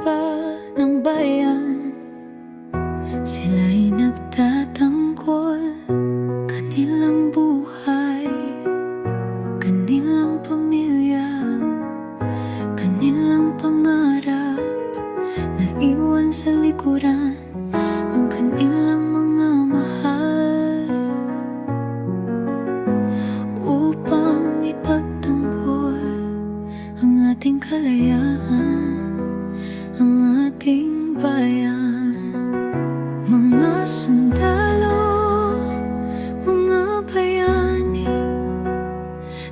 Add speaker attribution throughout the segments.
Speaker 1: pa ng bayan. Sila'y nagtatangkol Kanilang buhay Kanilang pamilya Kanilang pangarap Naiwan sa likuran Ang kanilang mga mahal. Upang ipagtanggol Ang ating kalayaan. Ang ating bayan. Mga sundalo Mga bayani.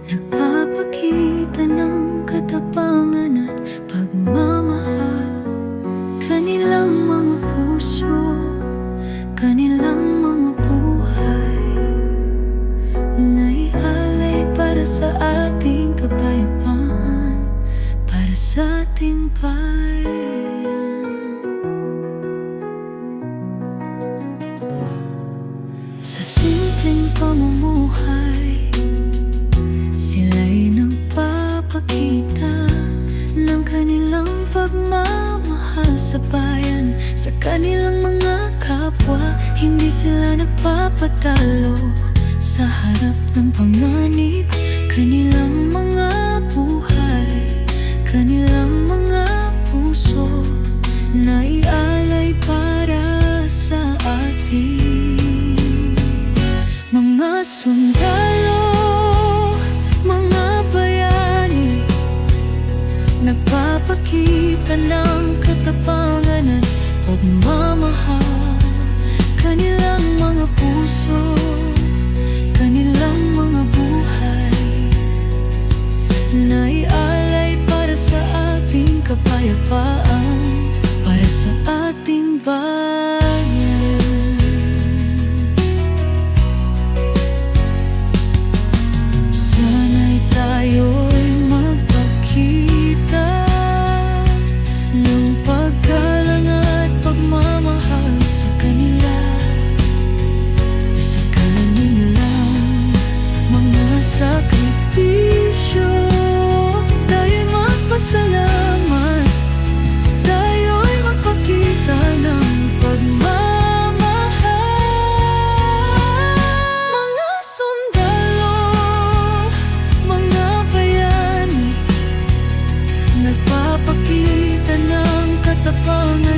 Speaker 1: Nagpapakita ng katapangan at pagmamahal. Kanilang mga puso, kanilang mga buhay. Naialay para sa ating kapayapaan Para sa ating bayan kanilang mga kapwa, hindi sila nagpapatalo. Sa harap ng panganib, kanilang mga buhay Kanilang mga puso, naialay para sa ating mga sundalo, mga bayani Nagpapakita ng katapatan pagmamahal. Kanilang mga puso Kanilang mga buhay. Naialay para sa ating kapayapaan. upon the